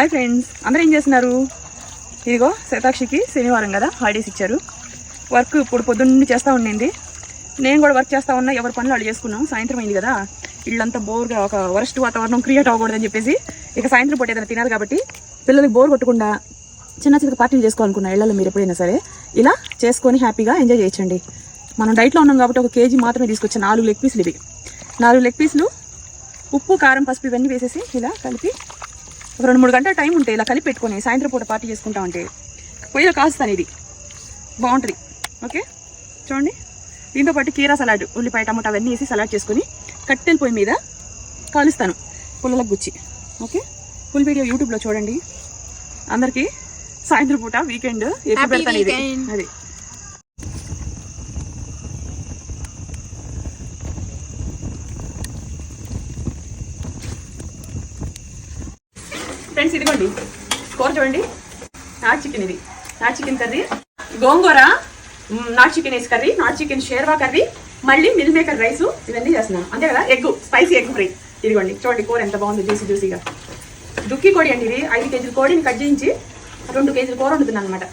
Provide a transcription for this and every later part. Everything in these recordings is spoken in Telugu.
హాయ్ ఫ్రెండ్స్ అందరూ ఏం చేస్తున్నారు? ఇదిగో శతాక్షికి శనివారం కదా హాలిడేస్ ఇచ్చారు. వర్క్ ఇప్పుడు పొద్దున్నే చేస్తూ ఉండింది. నేను కూడా వర్క్ చేస్తా ఉన్నా ఎవరి పనులు వాళ్ళు చేసుకున్నాం. సాయంత్రం అయింది కదా. ఇళ్ళంతా బోర్గా ఒక వరస్ట్ వాతావరణం క్రియేట్ అవ్వకూడదని చెప్పేసి ఇక సాయంత్రం పూట ఏదైనా తినాలి కాబట్టి పిల్లలకి బోర్ కొట్టకుండా చిన్న చిన్న పార్టీలు చేసుకోవాలనుకున్నా ఇళ్ళలో మీరు ఎప్పుడైనా సరే ఇలా చేసుకొని హ్యాపీగా ఎంజాయ్ చేయొచ్చండి. మనం డైట్లో ఉన్నాం కాబట్టి ఒక కేజీ మాత్రమే తీసుకొచ్చాను నాలుగు లెగ్ పీసులు ఇవి. నాలుగు లెగ్ పీసులు ఉప్పు కారం పసుపు ఇవన్నీ వేసేసి ఇలా కలిపి ఒక రెండు మూడు గంటల టైం ఉంటే ఇలా కలిపి పెట్టుకొని సాయంత్రం పూట పార్టీ చేసుకుంటా ఉంటే పొయ్యిలో కాస్తాను ఇది. బాగుంటుంది. ఓకే? చూడండి. దీంతో పాటు కీరా సలాడ్ ఉల్లిపాయ టమాటా అవన్నీ వేసి సలాడ్ చేసుకొని కట్టెల పొయ్యి మీద కాలుస్తాను పుల్లలకు గుచ్చి. ఓకే? ఫుల్ వీడియో యూట్యూబ్లో చూడండి. అందరికీ సాయంత్రం పూట వీకెండ్ ఎప్పుడు పెడతాను ఇది. అది. ఫ్రెండ్స్ ఇదిగోండి. కూర చూడండి. నాట్ చికెన్ ఇది. నాట్ చికెన్ కర్రీ. గోంగూర నా నాట్ చికెన్ వేసి కర్రీ నాట్ చికెన్ షేర్వా కర్రీ మళ్ళీ మిల్ మేకర్ రైస్ ఇవన్నీ చేస్తున్నాను అంతే కదా? ఎగ్ స్పైసీ ఎగ్ ఫ్రై ఇదిగోండి. చూడండి కూర ఎంత బాగుంది జ్యూసీ జ్యూసీగా దుక్కి కోడి అండి ఇది. ఐదు కేజీల కోడిని కట్ చేయించి రెండు కేజీల కూర వండుతున్నాను అనమాట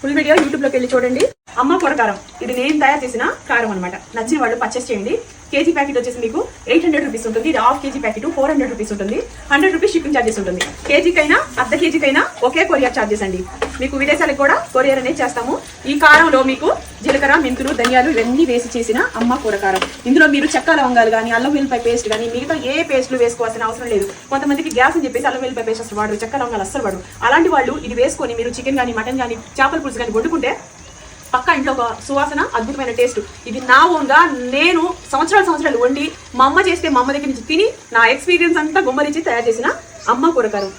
ఫుల్ వీడియో యూట్యూబ్లోకి వెళ్ళి చూడండి. అమ్మ కూర కారం. ఇది నేను తయారు చేసిన కారం అనమాట నచ్చిన వాళ్ళు పర్చేస్ చేయండి. కేజీ ప్యాకెట్ వచ్చేసి మీకు ఎయిట్ హండ్రెడ్ రూపీస్ ఉంటుంది. ఇది half KG packet four hundred rupees ఉంటుంది. హండ్రెడ్ రూపీస్ షిప్పింగ్ ఛార్జెస్ ఉంటుంది. కేజీకైనా అర్ధ కేజీకైనా ఒకే కొరియర్ ఛార్జెస్ అండి. మీకు విదేశాలకు కూడా కొరియర్ అనేది చేస్తాము. ఈ కారంలో మీకు జీలకర్ర మెంతులు ధనియాలు ఇవన్నీ వేసి చేసిన అమ్మ కూర కారం. ఇందులో మీరు చెక్క లవంగాలు కానీ అల్లం వెల్లిపాయ పేస్ట్ కానీ మిగతా ఏ పేస్ట్లు వేసుకోవాల్సిన అవసరం లేదు. కొంతమందికి గ్యాస్ అని చెప్పేసి అల్లం వెల్లిపాయ పేస్ట్ అసలు వాడు చెక్క లవంగాలు అస్సలు వాడు అలాంటి వాళ్ళు ఇది వేసుకొని మీరు చికెన్ కానీ మటన్ కానీ చేపల పులుసు కానీ వండుకుంటే పక్క ఇంట్లో ఒక సువాసన అద్భుతమైన టేస్ట్ ఇది నా ఓన్గా నేను సంవత్సరాలు సంవత్సరాలు వండి మా అమ్మ చేస్తే మా అమ్మ దగ్గర నుంచి తిని నా ఎక్స్పీరియన్స్ అంతా గుమ్మరించి తయారు చేసిన అమ్మ కూరకారం